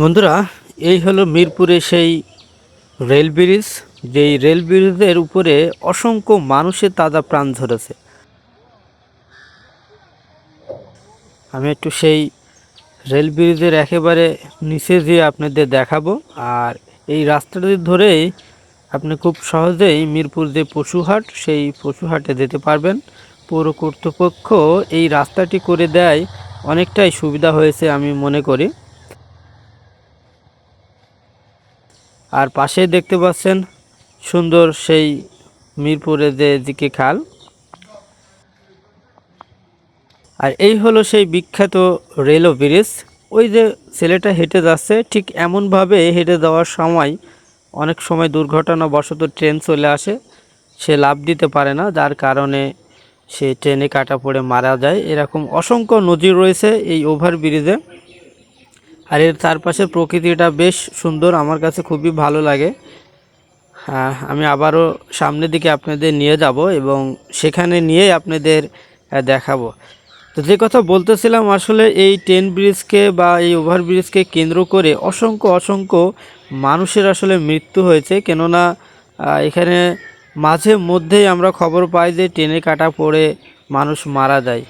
বন্ধুরা, এই হলো মিরপুরে সেই রেল ব্রিজ, যেই রেল ব্রিজের উপরে অসংখ্য মানুষের তাজা প্রাণ ধরেছে। আমি একটু সেই রেল ব্রিজের একেবারে নিচে যেয়ে আপনাদের দেখাবো। আর এই রাস্তাটি ধরেই আপনি খুব সহজেই মিরপুর যে পশুহাট, সেই পশুহাটে যেতে পারবেন। পৌর কর্তৃপক্ষ এই রাস্তাটি করে দেয়, অনেকটাই সুবিধা হয়েছে আমি মনে করি। আর পাশেই দেখতে পাচ্ছেন সুন্দর সেই মিরপুরে যে দিকে খাল। আর এই হলো সেই বিখ্যাত রেল ব্রিজ। ওই যে ছেলেটা হেঁটে যাচ্ছে, ঠিক এমনভাবে হেঁটে যাওয়ার সময় অনেক সময় দুর্ঘটনাবশত ট্রেন চলে আসে, সে লাভ দিতে পারে না, যার কারণে সে ট্রেনে কাটা পড়ে মারা যায়। এরকম অসংখ্য নজির রয়েছে এই ওভার ব্রিজে। আর এর চারপাশের প্রকৃতিটা বেশ সুন্দর, আমার কাছে খুবই ভালো লাগে। হ্যাঁ আমি আবারও সামনের দিকে আপনাদের নিয়ে যাব এবং সেখানে নিয়েই আপনাদের দেখাবো। তো যে কথা বলতেছিলাম, আসলে এই ট্রেন ব্রিজকে বা এই ওভার ব্রিজকে কেন্দ্র করে অসংখ্য অসংখ্য মানুষের আসলে মৃত্যু হয়েছে। কেননা এখানে মাঝে মধ্যেই আমরা খবর পাই যে ট্রেনে কাটা পড়ে মানুষ মারা যায়।